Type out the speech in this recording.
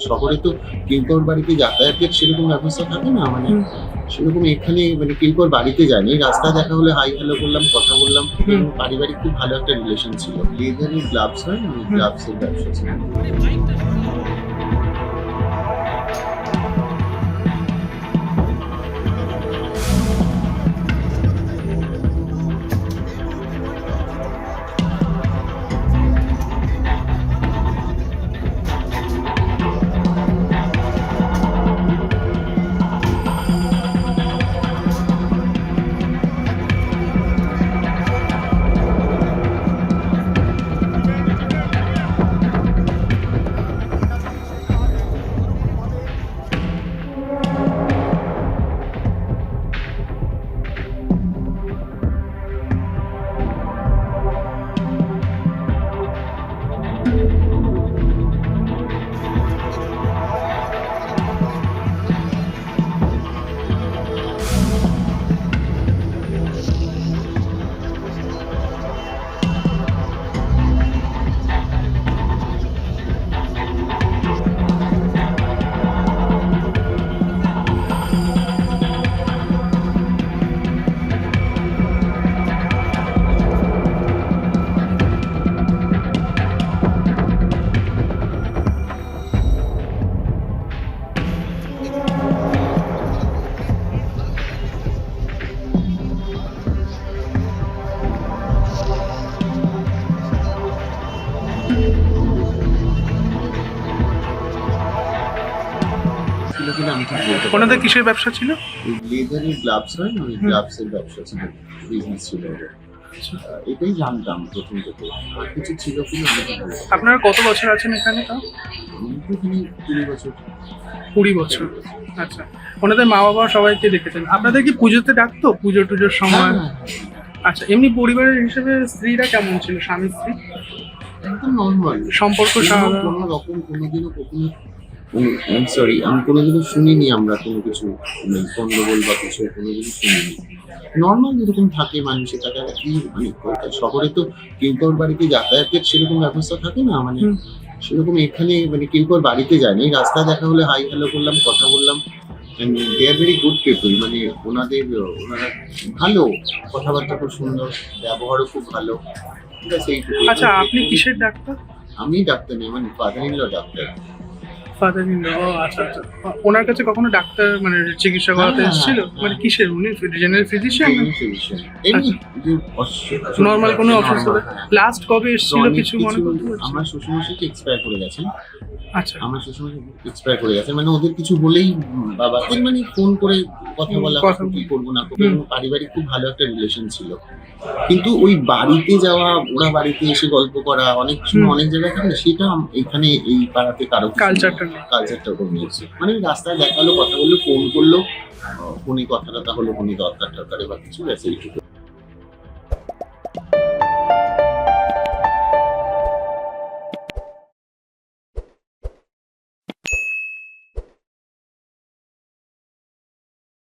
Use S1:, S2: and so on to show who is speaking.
S1: শহরে তো কিঙ্কর বাড়িতে যাতায়াতের সেরকম ব্যবস্থা থাকে না? মানে সেরকম এখানে মানে কিঙ্কর বাড়িতে যায়নি। রাস্তা দেখা হলে হাই হ্যালো করলাম কথা বললাম। পারিবারিক খুব ভালো একটা রিলেশন ছিল। লেদারের গ্লাভস হয় গ্লাভসের
S2: হুম।
S1: গ্লাভস এর ব্যবসা ছিল। ছিল কিনা আমি ঠিক বলতে পারব
S2: ওনাদের। কিসের ব্যবসা ছিল?
S1: লেদারের গ্লাভস হয় না? ওই
S2: হুম।
S1: গ্লাভস এর ব্যবসা ছিল। বিজনেস ছিল ওদের। এটাই জানতাম প্রথম থেকে। আর কিছু ছিল কিনা আমি ঠিক বলতে পারব না।
S2: আপনারা কত বছর আছেন এখানে তাও?
S1: আমি তো এখানে কুড়ি বছর।
S2: কুড়ি বছর। আচ্ছা। ওনাদের মা বাবা সবাইকে দেখেছেন। আপনাদের কি পুজোতে ডাকতো? পুজো টুজোর সময়?
S1: হ্যাঁ,
S2: আচ্ছা এমনি পরিবারের হিসেবে স্ত্রীরা কেমন ছিল? স্বামী স্ত্রী
S1: একদম নর্মাল
S2: সম্পর্ক
S1: কোনো রকম কোনোদিনও কখনো সরি আমি কোনোদিনও শুনিনি আমরা কোনো কিছু মানে গন্ডগোল বা কিছু কোনোদিনও শুনিনি। নর্মাল যেরকম থাকে মানুষের টাকা কি মানে শহরে তো কিঙ্কর বাড়িতে যাতায়াতের সেরকম ব্যবস্থা থাকে না মানে সেরকম এখানে মানে কিঙ্কর বাড়িতে যায় যায়নি রাস্তা দেখা হলে হাই হ্যালো করলাম কথা বললাম they are very good people মানে ওনাদের ওনারা ভালো কথাবার্তা খুব সুন্দর ব্যবহারও খুব ভালো। ঠিক আছে
S2: আচ্ছা আপনি কিসের ডাক্তার?
S1: আমি ডাক্তার নেই মানে father in law doctor
S2: father in law আচ্ছা আচ্ছা। ওনার কাছে কখনো ডাক্তার মানে চিকিৎসা করাতে এসেছিল। মানে কিসের? উনি জেনারেল ফিজিশিয়ান
S1: ফিজিশিয়ান
S2: নর্মাল কোনো অসুস্থতা। লাস্ট কবে এসেছিল কিছু মনে করতে
S1: আমার শ্বশুর মশাই এক্সপায়ার করে গেছেন। আমার শ্বশুরমশাই এক্সপায়ার করে গেছেন মানে ওদের কিছু হলেই উম, বাবাকে মানে ফোন করে কথা বলা কি করব না করব পারিবারিক খুব ভালো একটা রিলেশন ছিল। কিন্তু ওই বাড়িতে যাওয়া ওরা বাড়িতে এসে গল্প করা অনেক সময় অনেক জায়গায় থাকে সেটা এখানে এই পাড়াতে কারও
S2: কালচারটা
S1: কালচারটা কমিয়েছে মানে রাস্তায় দেখাল কথা বলল ফোন করল ফোনে কথা টথা হলো ফোনে দরকার টরকারে বা কিছু ব্যাস এইটুকু।